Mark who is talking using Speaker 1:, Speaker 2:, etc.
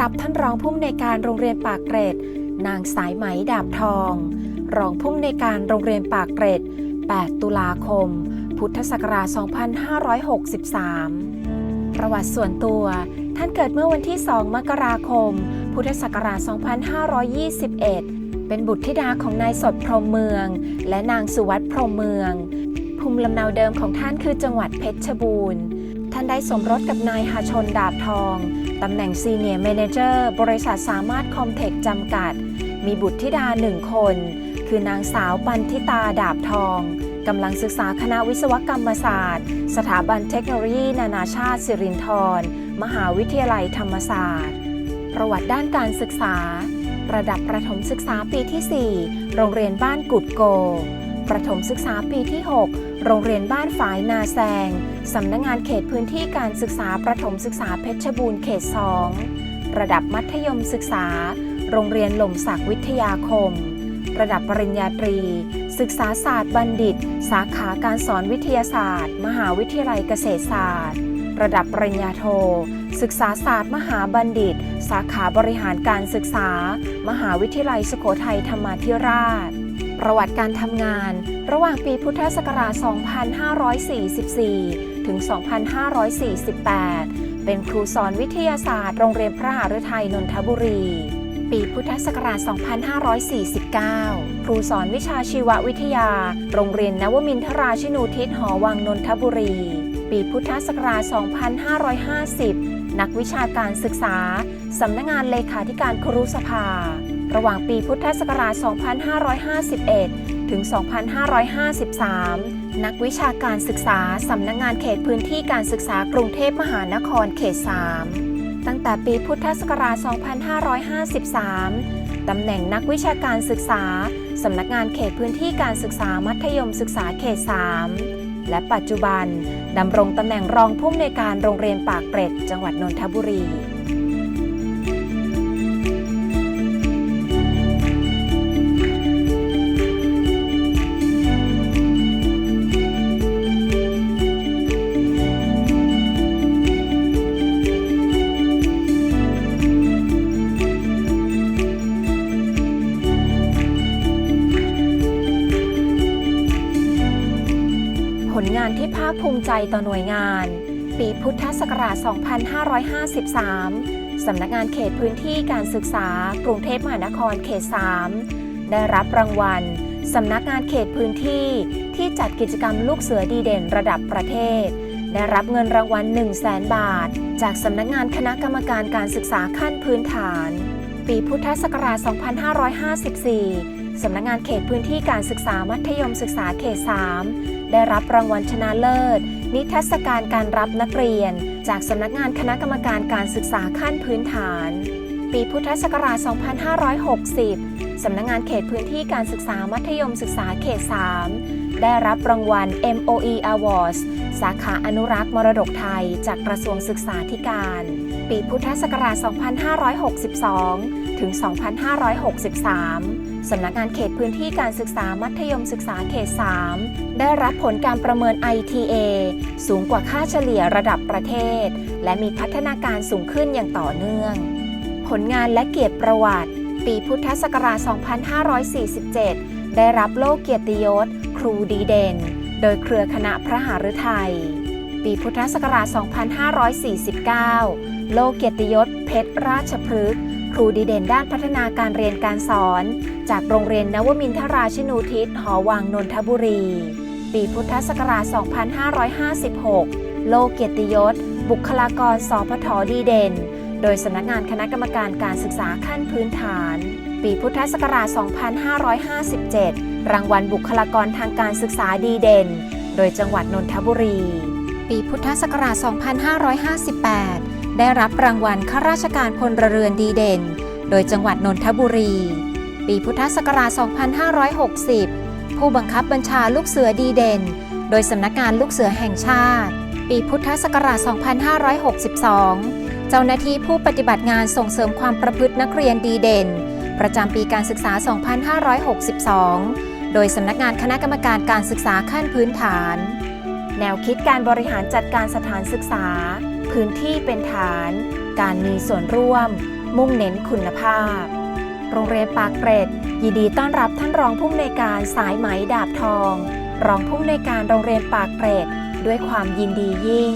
Speaker 1: รับท่านรองผู้อำนวยการโรงเรียนปากเกร็ด นางสายไหมดาบทอง รองผู้อำนวยการโรงเรียนปากเกร็ด 8 ตุลาคม พุทธศักราช 2563 ประวัติส่วนตัว ท่านเกิดเมื่อวันที่ 2 มกราคม พุทธศักราช 2521 เป็นบุตรธิดาของนายสดพรมเมือง และนางสุวัตพรมเมือง ภูมิลำเนาเดิมของท่านคือจังหวัดเพชรบูรณ์ ท่านได้สมรสกับนายหาชนดาบทองตำแหน่งซีเนียร์เมเนเจอร์บริษัทสามารถคอมเทคจำกัด มีบุตรธิดาหนึ่งคน คือนางสาวปันทิตาดาบทองกำลังศึกษาคณะวิศวกรรมศาสตร์ สถาบันเทคโนโลยีนานาชาติสิรินธรมหาวิทยาลัยธรรมศาสตร์ ประวัติด้านการศึกษา ระดับประถมศึกษาปีที่ 4 โรงเรียนบ้านกุดโก ประถมศึกษาปีที่ 6 โรงเรียนบ้านฝายนาแซง สำนักงงานเขตพื้นที่การศึกษาประถมศึกษาเพชรบูรณ์เขต 2 ระดับมัธยมศึกษา โรงเรียนหล่มศักวิทยาคม ระดับปริญญาตรี ศึกษาศาสตร์บัณฑิต สาขาการสอนวิทยาศาสตร์ มหาวิทยาลัยเกษตรศาสตร์ ระดับปริญญาโท ศึกษาศาสตร์มหาบัณฑิต สาขาบริหารการศึกษา มหาวิทยาลัยสุโขทัยธรรมาธิราช ประวัติการทำงาน ระหว่างปีพุทธศักราช 2544 ถึง 2548 เป็นครูสอนวิทยาศาสตร์โรงเรียนพระหฤทัยนนทบุรี ปีพุทธศักราช 2549 ครูสอนวิชาชีววิทยา โรงเรียนนวมินทราชินูทิศหอวังนนทบุรี ปีพุทธศักราช 2550 นักวิชาการศึกษา สำนักงงานเลขาธิการครุสภา ระหว่างปีพุทธศักราช 2551 ถึง 2553 นักวิชาการศึกษา สำนักงงานเขตพื้นที่การศึกษากรุงเทพมหานครเขต 3 ตั้งแต่ปีพุทธศักราช 2553 ตำแหน่งนักวิชาการศึกษา สำนักงานเขตพื้นที่การศึกษามัธยมศึกษาเขต 3 และปัจจุบันดำรงตำแหน่งรองผู้อำนวยการโรงเรียนปากเกร็ด จังหวัดนนทบุรีานที่ภาคภูมิใจต่อหน่วยงาน ปีพุทธศักราช 2553 สำนักงานเขตพื้นที่การศึกษากรุงเทพมหานครเขต 3 ได้รับรางวัล สำนักงานเขตพื้นที่ที่จัดกิจกรรมลูกเสือดีเด่นระดับประเทศ ได้รับเงินรางวัล 1 0 0 0 0แบาท จากสำนักงานคณะกรรมการการศึกษาขั้นพื้นฐาน ปีพุทธศักราช 2554 สำนักงานเขตพื้นที่การศึกษามัธยมศึกษาเขต 3 ได้รับรางวัลชนะเลิศ นิทรรศการการรับนักเรียน จากสำนักงานคณะกรรมการการศึกษาขั้นพื้นฐาน ปีพุทธศักราช 2560 สำนักงานเขตพื้นที่การศึกษามัธยมศึกษาเขต 3 ได้รับรางวัล MOE Awards สาขาอนุรักษ์มรดกไทย จากกระทรวงศึกษาธิการ ปีพุทธศักราช 2562 ถึง 2563 สำนักงานเขตพื้นที่การศึกษามัธยมศึกษาเขต 3 ได้รับผลการประเมิน ITA สูงกว่าค่าเฉลี่ยระดับประเทศ และมีพัฒนาการสูงขึ้นอย่างต่อเนื่อง ผลงานและเกียรติประวัติ ปีพุทธศักราช 2547 ได้รับโล่เกียรติยศ ครูดีเด่น โดยเครือคณะพระหฤทัย ปีพุทธศักราช 2549 โล่เกียรติยศ เพชรราชพฤกษ์ ครูดีเด่นด้านพัฒนาการเรียนการสอน จากโรงเรียนนวมินทราชินูทิศหอวังนนทบุรี ปีพุทธศักราช 2556 โลเกียรติยศ บุคลากรสพทดีเด่น โดยสำนักงานคณะกรรมการการศึกษาขั้นพื้นฐาน ปีพุทธศักราช 2557 รางวัลบุคลากรทางการศึกษาดีเด่น โดยจังหวัดนนทบุรี ปีพุทธศักราช 2558 ได้รับรางวัลข้าราชการพลเรือนดีเด่น โดยจังหวัดนนทบุรี ปีพุทธศักราช 2560 ผู้บังคับบัญชาลูกเสือดีเด่น โดยสำนักงานลูกเสือแห่งชาติ ปีพุทธศักราช 2562 เจ้าหน้าที่ผู้ปฏิบัติงานส่งเสริมความประพฤตินักเรียนดีเด่น ประจำปีการศึกษา 2562 โดยสำนักงานคณะกรรมการการศึกษาขั้นพื้นฐาน แนวคิดการบริหารจัดการสถานศึกษา พื้นที่เป็นฐาน การมีส่วนร่วม มุ่งเน้นคุณภาพ โรงเรียนปากเกร็ด ยินดีต้อนรับท่านรองผู้อำนวยการสายไหมดาบทอง รองผู้อำนวยการโรงเรียนปากเกร็ด ด้วยความยินดียิ่ง